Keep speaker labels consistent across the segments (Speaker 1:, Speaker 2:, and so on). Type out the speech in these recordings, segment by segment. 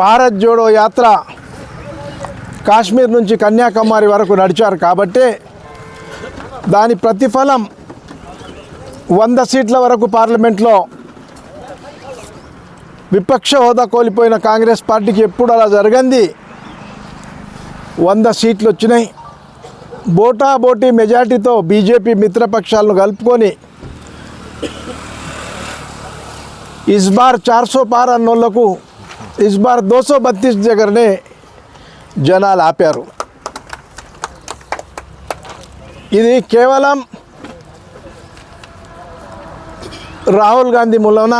Speaker 1: భారత్ జోడో యాత్ర కాశ్మీర్ నుంచి కన్యాకుమారి వరకు నడిచారు కాబట్టి దాని ప్రతిఫలం వంద సీట్ల వరకు పార్లమెంట్లో విపక్ష హోదా కోల్పోయిన కాంగ్రెస్ పార్టీకి ఎప్పుడు అలా జరిగింది? వంద సీట్లు వచ్చినాయి. బోటా బోటీ మెజార్టీతో బీజేపీ మిత్రపక్షాలను కలుపుకొని ఇస్బార్ చార్సో పార్ అన్నోళ్ళకు ఇస్ బార్ దో బత్తీస్ దగ్గరనే జనాలు ఆపారు ఇది కేవలం రాహుల్ గాంధీ మూలన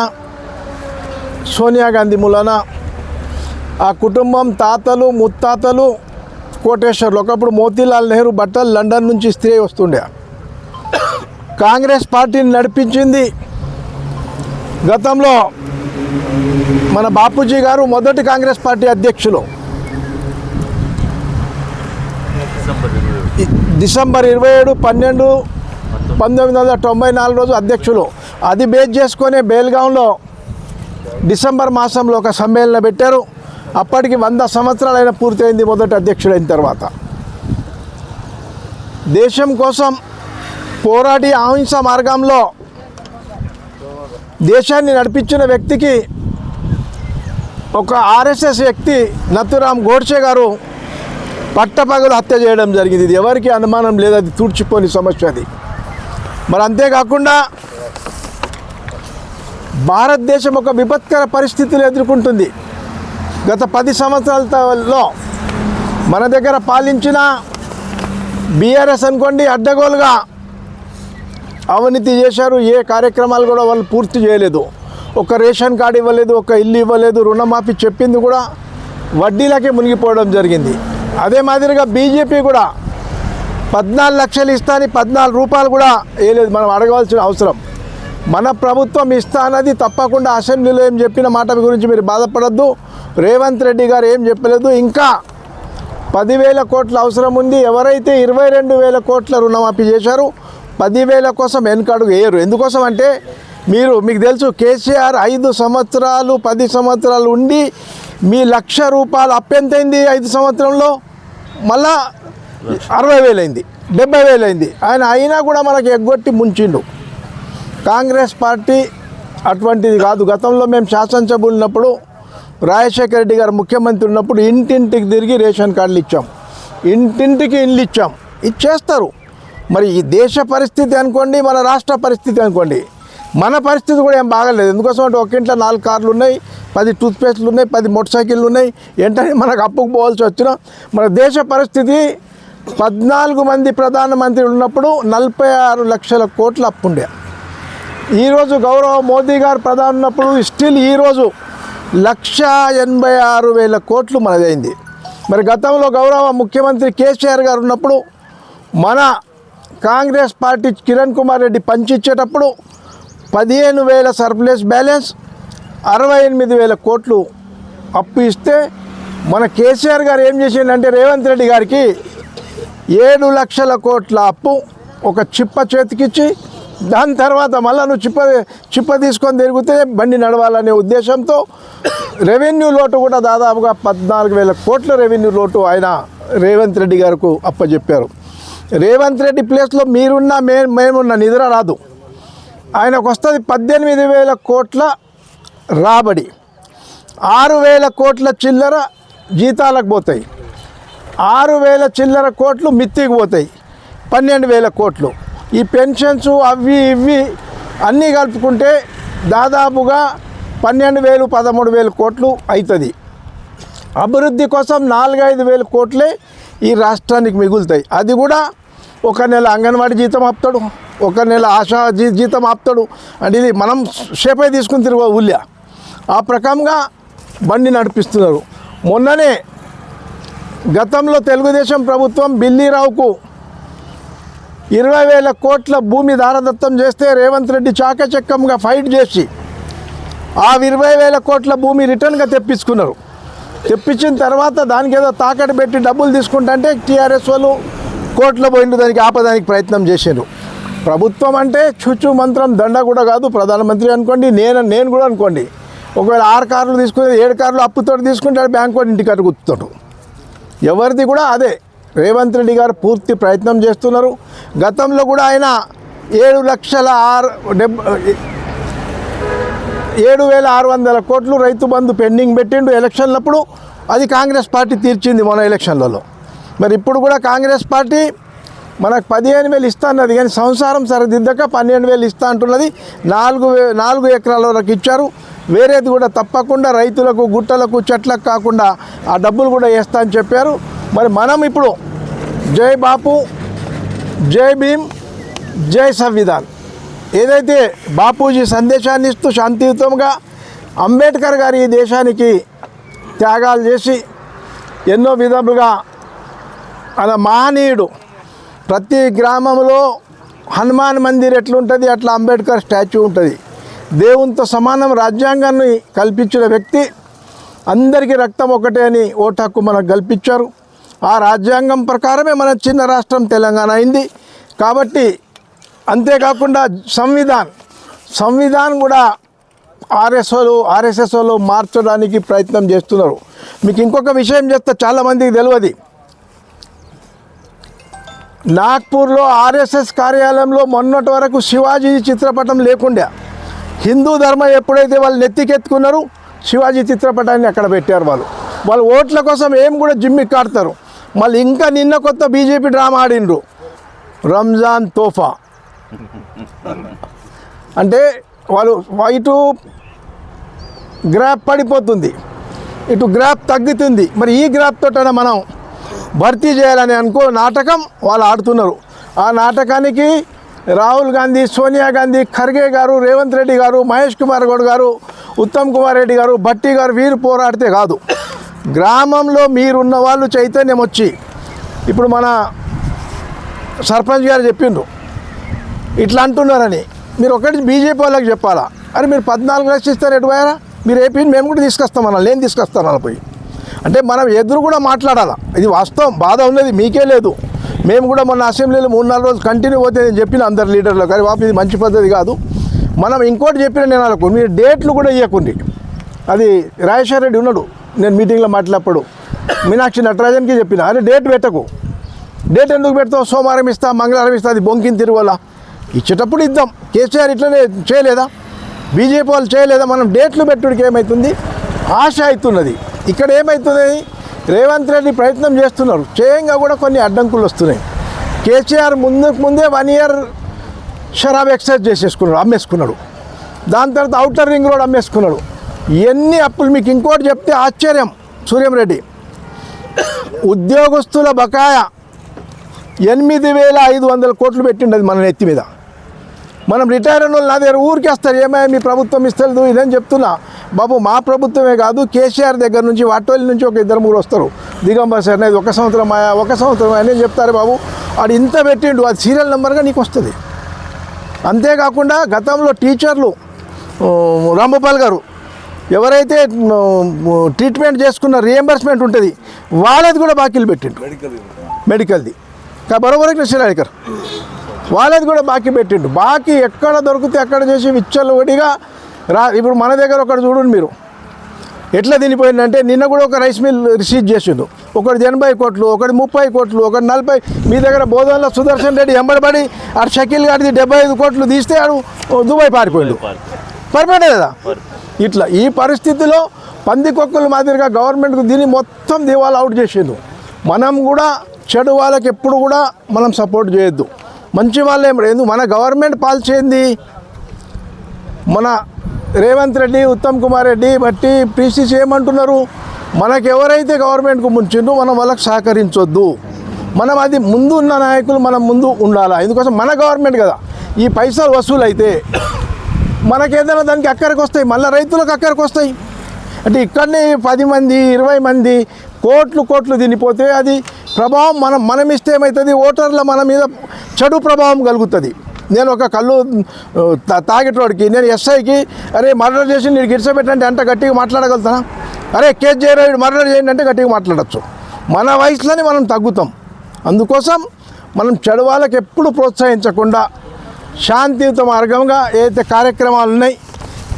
Speaker 1: సోనియా గాంధీ మూలన ఆ కుటుంబం తాతలు ముత్తాతలు కోటేశ్వర్లు ఒకప్పుడు మోతీలాల్ నెహ్రూ బట్టలు లండన్ నుంచి స్త్రీ వస్తుండే। కాంగ్రెస్ పార్టీని నడిపించింది గతంలో మన బాపూజీ గారు మొదటి కాంగ్రెస్ పార్టీ అధ్యక్షులు. డిసెంబర్ ఇరవై ఏడు. పన్నెండు పంతొమ్మిది వందల తొంభై నాలుగు రోజు అధ్యక్షులు. అది బేస్ చేసుకొని బేల్గాంలో డిసెంబర్ మాసంలో ఒక సమ్మేళనం పెట్టారు. అప్పటికి వంద సంవత్సరాలైన పూర్తయింది మొదటి అధ్యక్షుడైన తర్వాత. దేశం కోసం పోరాడి అహింస మార్గంలో దేశాన్ని నడిపించిన వ్యక్తికి ఒక ఆర్ఎస్ఎస్ వ్యక్తి నత్తురామ్ గోడ్సే గారు పట్టపగలు హత్య చేయడం జరిగింది. ఇది ఎవరికి అనుమానం లేదు అది తూడ్చిపోని సమస్య అది. మరి అంతేకాకుండా భారతదేశం ఒక విపత్కర పరిస్థితులు ఎదుర్కొంటుంది. గత పది సంవత్సరాలలో మన దగ్గర పాలించిన బీఆర్ఎస్ అనుకోండి అడ్డగోలుగా అవినీతి చేశారు ఏ కార్యక్రమాలు కూడా వాళ్ళు పూర్తి చేయలేదు. ఒక రేషన్ కార్డు ఇవ్వలేదు ఒక ఇల్లు ఇవ్వలేదు రుణమాఫీ చెప్పింది కూడా వడ్డీలకే మునిగిపోవడం జరిగింది. అదే మాదిరిగా బీజేపీ కూడా పద్నాలుగు లక్షలు ఇస్తాని పద్నాలుగు రూపాయలు కూడా వేయలేదు. మనం అడగవలసిన అవసరం. మన ప్రభుత్వం ఇస్తా అన్నది తప్పకుండా అసెంబ్లీలో ఏం చెప్పిన మాట గురించి మీరు బాధపడద్దు. రేవంత్ రెడ్డి గారు ఏం చెప్పలేదు. ఇంకా పదివేల కోట్ల అవసరం ఉంది. ఎవరైతే ఇరవై రెండు వేల కోట్ల రుణమాఫీ చేశారో పదివేల కోసం వెనుకడుగు వేయరు. ఎందుకోసం అంటే మీరు మీకు తెలుసు కేసీఆర్ ఐదు సంవత్సరాలు పది సంవత్సరాలు ఉండి మీ లక్ష రూపాయలు అప్పెంతైంది ఐదు సంవత్సరంలో? మళ్ళా అరవై వేలైంది డెబ్బై వేలైంది. ఆయన అయినా కూడా మనకి ఎగ్గొట్టి ముంచిండు. కాంగ్రెస్ పార్టీ అటువంటిది కాదు. గతంలో మేము శాసనసభ ఉన్నప్పుడు రాజశేఖర రెడ్డి గారు ముఖ్యమంత్రి ఉన్నప్పుడు ఇంటింటికి తిరిగి రేషన్ కార్డులు ఇచ్చాం. ఇంటింటికి ఇండ్లు ఇచ్చాం. ఇచ్చేస్తారు మరి ఈ దేశ పరిస్థితి అనుకోండి మన రాష్ట్ర పరిస్థితి అనుకోండి. మన పరిస్థితి కూడా ఏం బాగలేదు. ఎందుకోసం అంటే ఒక ఇంట్లో నాలుగు కార్లు ఉన్నాయి పది టూత్పేస్ట్లు ఉన్నాయి పది మోటార్ సైకిళ్ళు ఉన్నాయి. ఏంటంటే మనకు అప్పుకు పోవాల్సి వచ్చిన మన దేశ పరిస్థితి పద్నాలుగు మంది ప్రధానమంత్రి ఉన్నప్పుడు నలభై ఆరు లక్షల కోట్ల అప్పు ఉండే. ఈరోజు గౌరవ మోదీ గారు ప్రధాని ఉన్నప్పుడు స్టిల్ ఈరోజు లక్ష ఎనభై ఆరు వేల కోట్లు మనదైంది మరి గతంలో గౌరవ ముఖ్యమంత్రి కేసీఆర్ గారు ఉన్నప్పుడు మన కాంగ్రెస్ పార్టీ కిరణ్ కుమార్ రెడ్డి పంచిచ్చేటప్పుడు పదిహేను వేల సర్ప్లస్ బ్యాలెన్స్ అరవై ఎనిమిది వేల కోట్లు అప్పు ఇస్తే మన కేసీఆర్ గారు ఏం చేసిండంటే రేవంత్ రెడ్డి గారికి ఏడు లక్షల కోట్ల అప్పు ఒక చిప్ప చేతికిచ్చి దాని తర్వాత మళ్ళీ నువ్వు చిప్ప చిప్ప తీసుకొని తిరిగితే బండి నడవాలనే ఉద్దేశంతో రెవెన్యూ లోటు కూడా దాదాపుగా పద్నాలుగు వేల కోట్ల రెవెన్యూ లోటు ఆయన రేవంత్ రెడ్డి గారికి అప్పచెప్పారు. రేవంత్ రెడ్డి ప్లేస్లో మీరున్నా మే మేమున్న నిద్ర రాదు. ఆయనకు వస్తుంది పద్దెనిమిది వేల కోట్ల రాబడి. ఆరు వేల కోట్ల చిల్లర జీతాలకు పోతాయి. ఆరు వేల చిల్లర కోట్లు మిత్తికి పోతాయి. పన్నెండు వేల కోట్లు. ఈ పెన్షన్స్ అవి ఇవి అన్నీ కలుపుకుంటే దాదాపుగా పన్నెండు వేలు పదమూడు వేల కోట్లు అవుతుంది అభివృద్ధి కోసం నాలుగైదు వేల కోట్లే ఈ రాష్ట్రానికి మిగులుతాయి. అది కూడా ఒక నెల అంగన్వాడీ జీతం ఆపుతాడు. ఒక నెల ఆశా జీ జీతం ఆపుతాడు. అంటే ఇది మనం షేపే తీసుకుని తిరుగు ఊళ్ళ. ఆ ప్రకారంగా బండి నడిపిస్తున్నారు. మొన్ననే గతంలో తెలుగుదేశం ప్రభుత్వం బిల్లీరావుకు ఇరవై వేల కోట్ల భూమి దారదత్తం చేస్తే రేవంత్ రెడ్డి చాకచక్యంగా ఫైట్ చేసి ఆ ఇరవై వేల కోట్ల భూమి రిటర్న్గా తెప్పించుకున్నారు. తెప్పించిన తర్వాత దానికి ఏదో తాకట్టు పెట్టి డబ్బులు తీసుకుంటుంటే టీఆర్ఎస్ వాళ్ళు కోర్టులో పోయిండు దానికి ఆపదానికి ప్రయత్నం చేశారు ప్రభుత్వం అంటే చుచ్చు మంత్రం దండ కూడా కాదు ప్రధానమంత్రి అనుకోండి నేను నేను కూడా అనుకోండి. ఒకవేళ ఆరు కార్లు తీసుకుని ఏడు కార్లు అప్పుతో తీసుకుంటే బ్యాంకు వాడు ఇంటికి అడుగుతాడు ఎవరిది కూడా అదే. రేవంత్ రెడ్డి గారు పూర్తి ప్రయత్నం చేస్తున్నారు. గతంలో కూడా ఆయన ఏడు లక్షల ఆరు డెబ్ ఏడు వేల ఆరు వందల కోట్లు రైతు బంధు పెండింగ్ పెట్టిండు ఎలక్షన్లప్పుడు. అది కాంగ్రెస్ పార్టీ తీర్చింది మన ఎలక్షన్లలో. మరి ఇప్పుడు కూడా కాంగ్రెస్ పార్టీ మనకు పదిహేను వేలు ఇస్తా అన్నది కానీ సంసారం సరిదిద్దక పన్నెండు వేలు ఇస్తా అంటున్నది. నాలుగు వే నాలుగు ఎకరాల వరకు ఇచ్చారు. వేరేది కూడా తప్పకుండా రైతులకు గుట్టలకు చెట్లకు కాకుండా ఆ డబ్బులు కూడా వేస్తా అని చెప్పారు. మరి మనం ఇప్పుడు జై బాపు జై భీమ్ జై సంవిధాన్. ఏదైతే బాపూజీ సందేశాన్ని ఇస్తూ శాంతియుతంగా అంబేద్కర్ గారు ఈ దేశానికి త్యాగాలు చేసి ఎన్నో విధములుగా అలా మహనీయుడు ప్రతి గ్రామంలో హనుమాన్ మందిర్ ఎట్లుంటుంది అట్లా అంబేద్కర్ స్టాచ్యూ ఉంటుంది. దేవునితో సమానం రాజ్యాంగాన్ని కల్పించిన వ్యక్తి అందరికీ రక్తం ఒకటే అని ఓటు హక్కు మనకు కల్పించారు. ఆ రాజ్యాంగం ప్రకారమే మన చిన్న రాష్ట్రం తెలంగాణ అయింది. కాబట్టి అంతేకాకుండా సంవిధాన్ సంవిధాన్ కూడా ఆర్ఎస్ఓలు ఆర్ఎస్ఎస్ఓలు మార్చడానికి ప్రయత్నం చేస్తున్నారు. మీకు ఇంకొక విషయం చెప్తే చాలామందికి తెలియదు. నాగ్పూర్లో ఆర్ఎస్ఎస్ కార్యాలయంలో మొన్నటి వరకు శివాజీ చిత్రపటం లేకుండా. హిందూ ధర్మం ఎప్పుడైతే వాళ్ళు నెత్తికెత్తుకున్నారో శివాజీ చిత్రపటాన్ని అక్కడ పెట్టారు వాళ్ళు. వాళ్ళు ఓట్ల కోసం ఏం కూడా జిమ్మి కాడతారు. మళ్ళీ ఇంకా నిన్న కొత్త బీజేపీ డ్రామా ఆడిండ్రు. రంజాన్ తోఫా. అంటే వాళ్ళు ఇటు గ్రాప్ పడిపోతుంది. ఇటు గ్రాప్ తగ్గుతుంది. మరి ఈ గ్రాప్ తోటన మనం భర్తీ చేయాలని అనుకో నాటకం వాళ్ళు ఆడుతున్నారు. ఆ నాటకానికి రాహుల్ గాంధీ సోనియా గాంధీ ఖర్గే గారు రేవంత్ రెడ్డి గారు మహేష్ కుమార్ గౌడ్ గారు ఉత్తమ్ కుమార్ రెడ్డి గారు భట్టి గారు వీరు పోరాడితే కాదు. గ్రామంలో మీరున్న వాళ్ళు చైతన్యం వచ్చి ఇప్పుడు మన సర్పంచ్ గారు చెప్పిండ్రు. ఇట్లా అంటున్నారని. మీరు ఒకటి బీజేపీ వాళ్ళకి చెప్పాలా? అరే మీరు పద్నాలుగు లక్షలు ఇస్తారు ఎటు పోయారా? మీరు ఏపీని మేము కూడా తీసుకొస్తాం అన్న నేను తీసుకొస్తాను అలా పోయి. అంటే మనం ఎదురు కూడా మాట్లాడాలా? ఇది వాస్తవం బాధ ఉన్నది మీకే లేదు. మేము కూడా మొన్న అసెంబ్లీలో మూడు నాలుగు రోజులు కంటిన్యూ పోతే నేను చెప్పిన అందరు లీడర్లు కానీ బాబు ఇది మంచి పద్ధతి కాదు. మనం ఇంకోటి చెప్పిన నేను అనుకో మీరు డేట్లు కూడా ఇవ్వకుండి అది రాజేశ్వర రెడ్డి ఉన్నాడు నేను మీటింగ్లో మాట్లాడప్పుడు మీనాక్షి నటరాజన్కి చెప్పిన అరే డేట్ పెట్టకు. డేట్ ఎందుకు పెడతావు? సోమవారం ఇస్తా మంగళవారం ఇస్తా అది బొంకిన తిరువల్ల ఇచ్చేటప్పుడు ఇద్దాం. కేసీఆర్ ఇట్లనే చేయలేదా? బీజేపీ వాళ్ళు చేయలేదా? మనం డేట్లు పెట్టుడికి ఏమవుతుంది ఆశ అవుతున్నది. ఇక్కడ ఏమవుతుంది రేవంత్ రెడ్డి ప్రయత్నం చేస్తున్నారు. చేయంగా కూడా కొన్ని అడ్డంకులు వస్తున్నాయి. కేసీఆర్ ముందుకు ముందే వన్ ఇయర్ షరాబ్ ఎక్సైజ్ చేసేసుకున్నాడు అమ్మేసుకున్నాడు. దాని తర్వాత అవుటర్ రింగ్ రోడ్ అమ్మేసుకున్నాడు. ఎన్ని అప్పులు మీకు ఇంకోటి చెప్తే ఆశ్చర్యం సూర్యం రెడ్డి. ఉద్యోగస్తుల బకాయా ఎనిమిది వేల ఐదు వందల కోట్లు పెట్టిండది మన నెత్తి మీద. మనం రిటైర్ అయిన వాళ్ళు నా దగ్గర ఊరికి వస్తారు ఏమైనా మీ ప్రభుత్వం ఇస్తలేదు ఇదని చెప్తున్నా? బాబు మా ప్రభుత్వమే కాదు కేసీఆర్ దగ్గర నుంచి వాటోలి నుంచి ఒక ఇద్దరు మూడు వస్తారు. దిగంబర్ సార్ అనేది ఒక సంవత్సరం ఆయా ఒక సంవత్సరం అని చెప్తారు బాబు? వాడు ఇంత పెట్టిండు అది సీరియల్ నెంబర్గా నీకు వస్తుంది. అంతేకాకుండా గతంలో టీచర్లు రాంభూపాల్ గారు ఎవరైతే ట్రీట్మెంట్ చేసుకున్న రియంబర్స్మెంట్ ఉంటుంది వాళ్ళది కూడా బాకీలు పెట్టిండు. మెడికల్ది. కా బరోబర్ వాళ్ళది కూడా బాకీ పెట్టిండు. బాకీ ఎక్కడ దొరికితే అక్కడ చేసి విచ్చలవిడిగా రా ఇప్పుడు మన దగ్గర ఒకటి చూడండి మీరు. ఎట్లా తినిపోయిందంటే నిన్న కూడా ఒక రైస్ మిల్ రిసీవ్ చేసిండు. ఒకటి ఎనభై కోట్లు ఒకటి ముప్పై కోట్లు ఒకటి నలభై. మీ దగ్గర బోధనలో సుదర్శన్ రెడ్డి ఎంబడబడి ఆడు షకీల్ గారిది డెబ్బై ఐదు కోట్లు తీస్తే ఆడు దుబాయ్ పారిపోయిండు. పరిపడే కదా? ఇట్లా ఈ పరిస్థితిలో పందికొక్కుల మాదిరిగా గవర్నమెంట్కు దీన్ని మొత్తం దివాలా అవుట్ చేసిండు. మనం కూడా చెడు వాళ్ళకి ఎప్పుడు కూడా మనం సపోర్ట్ చేయొద్దు. మంచి వాళ్ళే ఎందుకు మన గవర్నమెంట్ పాల్చేయింది మన రేవంత్ రెడ్డి ఉత్తమ్ కుమార్ రెడ్డి బట్టి పీసీసీ ఏమంటున్నారు మనకు ఎవరైతే గవర్నమెంట్కు ముంచిందో మనం వాళ్ళకి సహకరించొద్దు. మనం అది ముందు ఉన్న నాయకులు మనం ముందు ఉండాలా? ఎందుకోసం మన గవర్నమెంట్ కదా. ఈ పైసలు వసూలు అయితే మనకేదైనా దానికి అక్కడికి వస్తాయి మళ్ళీ రైతులకు అక్కడికి వస్తాయి. అంటే ఇక్కడనే పది మంది ఇరవై మంది కోట్లు కోట్లు తినిపోతే అది ప్రభావం మనం మనం ఇస్తే ఏమవుతుంది ఓటర్ల మన మీద చెడు ప్రభావం కలుగుతుంది. నేను ఒక కళ్ళు తా- తాగేటోడికి నేను ఎస్ఐకి అరే మర్డర్ చేసి నేను గిడిసపెట్టండి అంటే గట్టిగా మాట్లాడగలుగుతానా? అరే కేసు చేయరాడు మర్డర్ చేయండి అంటే గట్టిగా మాట్లాడచ్చు. మన వయసులోనే మనం తగ్గుతాం. అందుకోసం మనం చెడు వాళ్ళకి ఎప్పుడు ప్రోత్సహించకుండా శాంతియుత మార్గంగా ఏదైతే కార్యక్రమాలు ఉన్నాయి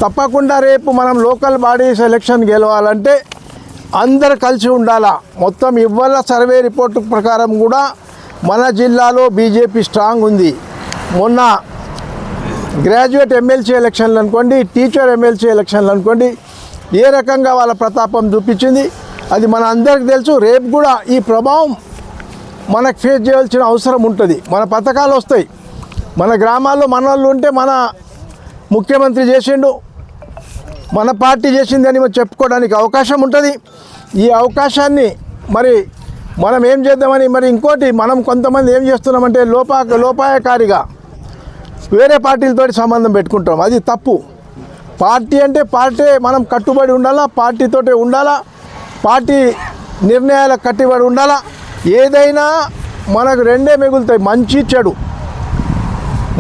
Speaker 1: తప్పకుండా రేపు మనం లోకల్ బాడీ సెలక్షన్ గెలవాలంటే అందరు కలిసి ఉండాలా? మొత్తం ఇవాళ సర్వే రిపోర్టు ప్రకారం కూడా మన జిల్లాలో బీజేపీ స్ట్రాంగ్ ఉంది. మొన్న గ్రాడ్యుయేట్ ఎమ్మెల్సీ ఎలక్షన్లు అనుకోండి టీచర్ ఎమ్మెల్సీ ఎలక్షన్లు అనుకోండి ఏ రకంగా వాళ్ళ ప్రతాపం చూపించింది? అది మన అందరికి తెలుసు. రేపు కూడా ఈ ప్రభావం మనకు ఫేస్ చేయాల్సిన అవసరం ఉంటుంది. మన పథకాలు వస్తాయి. మన గ్రామాల్లో మన వాళ్ళు ఉంటే మన ముఖ్యమంత్రి చేసిండు మన పార్టీ చేసిందని అని చెప్పుకోవడానికి అవకాశం ఉంటుంది. ఈ అవకాశాన్ని మరి మనం ఏం చేద్దామని మరి ఇంకోటి మనం కొంతమంది ఏం చేస్తున్నామంటే లోపా లోపాయకారిగా వేరే పార్టీలతోటి సంబంధం పెట్టుకుంటాం. అది తప్పు. పార్టీ అంటే పార్టీ మనం కట్టుబడి ఉండాలా పార్టీతోటే ఉండాలా పార్టీ నిర్ణయాలకు కట్టుబడి ఉండాలా ఏదైనా మనకు రెండే మిగులుతాయి. మంచి చెడు.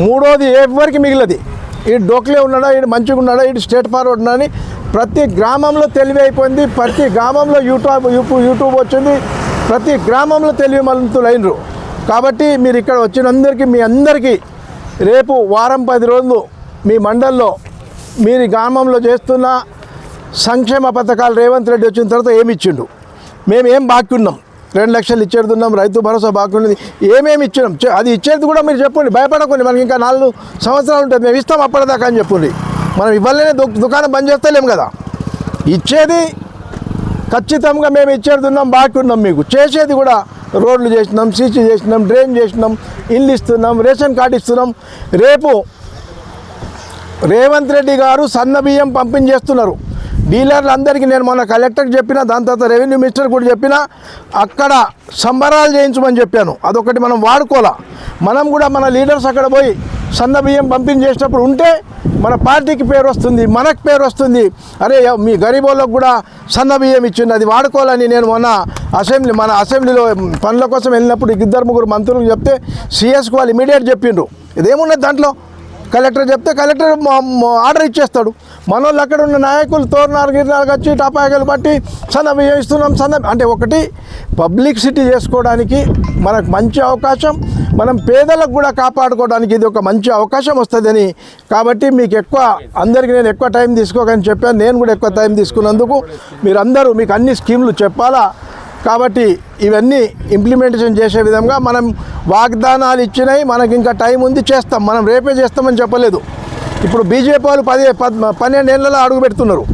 Speaker 1: మూడోది ఎవరికి మిగిలది. ఈ డోక్లే ఉన్నాడా ఈడు మంచిగా ఉన్నాడా ఈడు స్టేట్ ఫార్వర్డ్ ఉన్నాడని ప్రతి గ్రామంలో తెలివి అయిపోయింది ప్రతి గ్రామంలో యూట్యూబ్ యూట్యూబ్ వచ్చింది ప్రతి గ్రామంలో తెలివి మంతులు అయినరు కాబట్టి మీరు ఇక్కడ వచ్చినందరికీ మీ అందరికీ రేపు వారం పది రోజులు మీ మండల్లో మీరు గ్రామంలో చేస్తున్న సంక్షేమ పథకాలు రేవంత్ రెడ్డి వచ్చిన తర్వాత ఏమి ఇచ్చిండు? మేము ఏం బాకీ ఉన్నాం రెండు లక్షలు ఇచ్చేడుతున్నాం రైతు భరోసా బాకీ ఉన్నది ఏమేమి ఇచ్చినాం? అది ఇచ్చేది కూడా మీరు చెప్పండి. భయపడకండి. మనకి ఇంకా నాలుగు సంవత్సరాలు ఉంటుంది. మేము ఇస్తాం అప్పటిదాకా అని చెప్పండి. మనం ఇవ్వలేనే దు దుకాణం బంద్ చేస్తలేం కదా. ఇచ్చేది ఖచ్చితంగా మేము ఇచ్చేడుతున్నాం బాకీ ఉన్నాం మీకు. చేసేది కూడా రోడ్లు చేసినాం సీసీ చేసినాం డ్రైన్ చేసినాం ఇల్లు ఇస్తున్నాం రేషన్ కార్డు ఇస్తున్నాం. రేపు రేవంత్ రెడ్డి గారు సన్న బియ్యం పంపిణీ చేస్తున్నారు డీలర్లందరికీ నేను మొన్న కలెక్టర్కి చెప్పిన దాని తర్వాత రెవెన్యూ మినిస్టర్ కూడా చెప్పిన అక్కడ సంబరాలు చేయించమని చెప్పాను. అదొకటి మనం వాడుకోవాలా? మనం కూడా మన లీడర్స్ అక్కడ పోయి సన్న బియ్యం పంపిణీ చేసినప్పుడు ఉంటే మన పార్టీకి పేరు వస్తుంది మనకు పేరు వస్తుంది. అరే మీ గరీబోళ్ళకు కూడా సన్న బియ్యం ఇచ్చింది అది వాడుకోవాలని నేను మొన్న అసెంబ్లీ మన అసెంబ్లీలో పనుల కోసం వెళ్ళినప్పుడు ఇద్దరు ముగ్గురు మంత్రులకు చెప్తే సిఎస్కి వాళ్ళు ఇమీడియట్ చెప్పిండ్రు. ఇదేమున్నది దాంట్లో? కలెక్టర్ చెప్తే కలెక్టర్ ఆర్డర్ ఇచ్చేస్తాడు. మనోళ్ళు అక్కడ ఉన్న నాయకులు తోరణాలు గిరణాలకు వచ్చి టపాకాయలు పట్టి సన్న చేయిస్తున్నాం ఇస్తున్నాం సన్న అంటే ఒకటి పబ్లిసిటీ చేసుకోవడానికి మనకు మంచి అవకాశం మనం పేదలకు కూడా కాపాడుకోవడానికి ఇది ఒక మంచి అవకాశం వస్తుందని. కాబట్టి మీకు ఎక్కువ అందరికీ నేను ఎక్కువ టైం తీసుకోకని చెప్పాను నేను కూడా ఎక్కువ టైం తీసుకున్నందుకు మీరందరూ మీకు అన్ని స్కీమ్లు చెప్పాలా? కాబట్టి ఇవన్నీ ఇంప్లిమెంటేషన్ చేసే విధంగా మనం వాగ్దానాలు ఇచ్చినాయి మనకి ఇంకా టైం ఉంది చేస్తాం మనం రేపే చేస్తామని చెప్పలేదు. ఇప్పుడు బీజేపీ వాళ్ళు పది పన్నెండు ఏళ్ళలో అడుగు పెడుతున్నారు.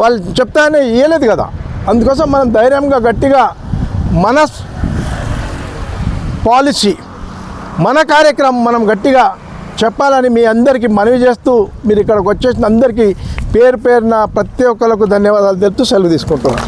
Speaker 1: వాళ్ళు చెప్తానే ఇవ్వలేదు కదా. అందుకోసం మనం ధైర్యంగా గట్టిగా మన పాలసీ మన కార్యక్రమం మనం గట్టిగా చెప్పాలని మీ అందరికీ మనవి చేస్తూ మీరు ఇక్కడికి వచ్చేసిన అందరికీ పేరు పేరున ప్రతి ఒక్కరికి ధన్యవాదాలు తెలుపుతూ సెలవు తీసుకుంటున్నాను.